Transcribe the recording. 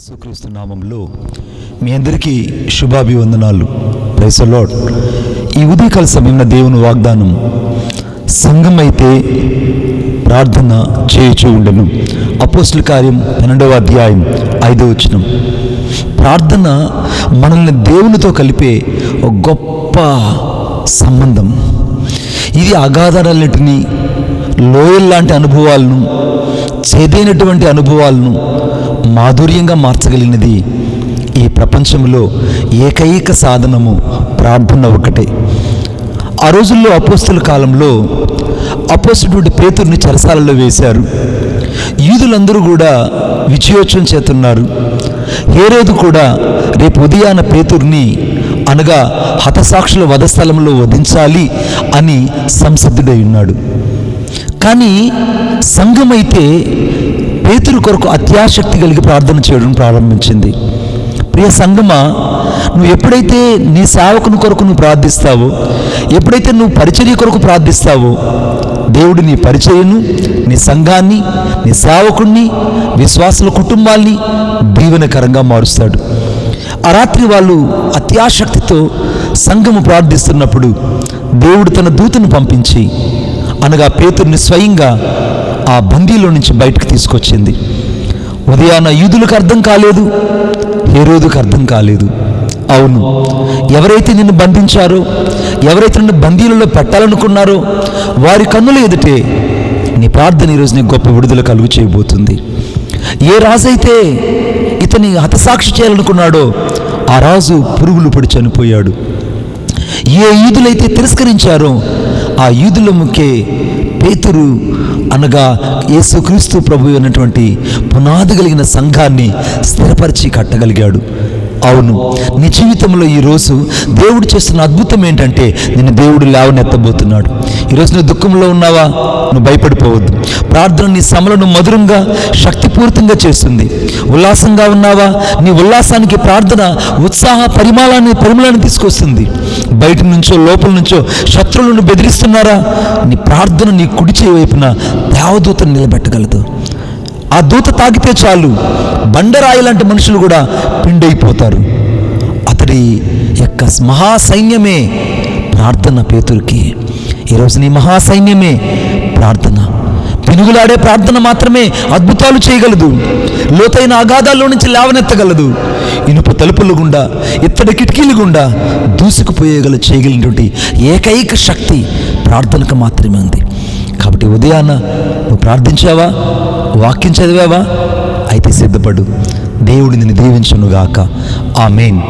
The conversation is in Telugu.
యేసుక్రీస్తు నామంలో మీ అందరికీ శుభాభివందనాలు. ప్రైసలాడ్ ఈ ఉదయకాల సమయంలో దేవుని వాగ్దానం సంఘం అయితే ప్రార్థన చేయుచు ఉండను. అపోస్తుల కార్యం పన్నెండవ అధ్యాయం ఐదవ వచనం. ప్రార్థన మనల్ని దేవునితో కలిపే ఒక గొప్ప సంబంధం. ఇది అగాధారాలన్నిటినీ లోయల్లాంటి అనుభవాలను చేదైనటువంటి అనుభవాలను మాధుర్యంగా మార్చగలిగినది ఈ ప్రపంచంలో ఏకైక సాధనము ప్రార్థన ఒకటే. ఆ రోజుల్లో అపోస్తుల కాలంలో అపోస్తుడు పేతుర్ని చెరసాలలో వేశారు. యూదులందరూ కూడా విజయోత్సవం చేతున్నారు హేరోదు కూడా రేపు ఉదయాన పేతుర్ని అనగా హతసాక్షుల వధస్థలంలో వధించాలి అని సంసిద్ధుడై ఉన్నాడు. కానీ సంఘమైతే పేతురు కొరకు అత్యాశక్తి కలిగి ప్రార్థన చేయడం ప్రారంభించింది. ప్రియ సంగమ నువ్వు ఎప్పుడైతే నీ సేవకుని కొరకు నువ్వు ప్రార్థిస్తావో ఎప్పుడైతే నువ్వు పరిచర్య కొరకు ప్రార్థిస్తావో దేవుడు నీ పరిచర్యను నీ సంఘాన్ని నీ సేవకుణ్ణి విశ్వాసుల కుటుంబాల్ని దీవెనకరంగా మారుస్తాడు. ఆ రాత్రి వాళ్ళు అత్యాశక్తితో సంఘము ప్రార్థిస్తున్నప్పుడు దేవుడు తన దూతను పంపించి అనగా పేతుర్ని స్వయంగా ఆ బందీలో నుంచి బయటకు తీసుకొచ్చింది. ఉదయాన యూదులకు అర్థం కాలేదు హేరోదుకు అర్థం కాలేదు. అవును ఎవరైతే నిన్ను బంధించారో ఎవరైతే నిన్ను బందీలలో పెట్టాలనుకున్నారో వారి కన్నుల ఎదుటే నీ ప్రార్థన ఈరోజు నీకు గొప్ప విడుదల కలుగు చేయబోతుంది. ఏ రాజైతే ఇతని హతసాక్షి చేయాలనుకున్నాడో ఆ రాజు పురుగులు పడి చనిపోయాడు. ఏ ఈదులైతే తిరస్కరించారో ఆ ఈదుల ముఖే పేతురు అనగా యేసుక్రీస్తు ప్రభు అయినటువంటి పునాది కలిగిన సంఘాన్ని స్థిరపరిచి కట్టగలిగాడు. అవును. నీ జీవితంలో ఈరోజు దేవుడు చేస్తున్న అద్భుతం ఏంటంటే నిన్ను దేవుడు లేవనెత్తబోతున్నాడు. ఈరోజు నువ్వు దుఃఖంలో ఉన్నావా? నువ్వు భయపడిపోవద్దు. ప్రార్థన నీ సమలను మధురంగా శక్తిపూరితంగా చేస్తుంది. ఉల్లాసంగా ఉన్నావా? నీ ఉల్లాసానికి ప్రార్థన ఉత్సాహ పరిమాణాన్ని పరిమళాన్ని తీసుకొస్తుంది. బయట నుంచో లోపల నుంచో శత్రువులను బెదిరిస్తున్నారా? నీ ప్రార్థన నీ కుడి చేయి వైపున దేవదూతను నిలబెట్టగలదు. దూత తాగితే చాలు. బండరాయి లాంటి మనుషులు కూడా పిండైపోతారు. అతడి యొక్క మహాసైన్యమే ప్రార్థన పేతురికి. ఈరోజు నీ మహాసైన్యమే ప్రార్థన. పినుగులాడే ప్రార్థన మాత్రమే అద్భుతాలు చేయగలదు. లోతైన అగాధాల్లో నుంచి లేవనెత్తగలదు. ఇనుప తలుపులు గుండా ఇత్తడి కిటికీలు గుండా దూసుకుపోయేగల చేయగలిగినటువంటి ఏకైక శక్తి ప్రార్థనకు మాత్రమే ఉంది. కాబట్టి ఉదయాన నువ్వు ప్రార్థించావా? వాక్యం చదివావా? అయితే సిద్ధపడు. దేవుడిని దీవించునుగాక. ఆ మెయిన్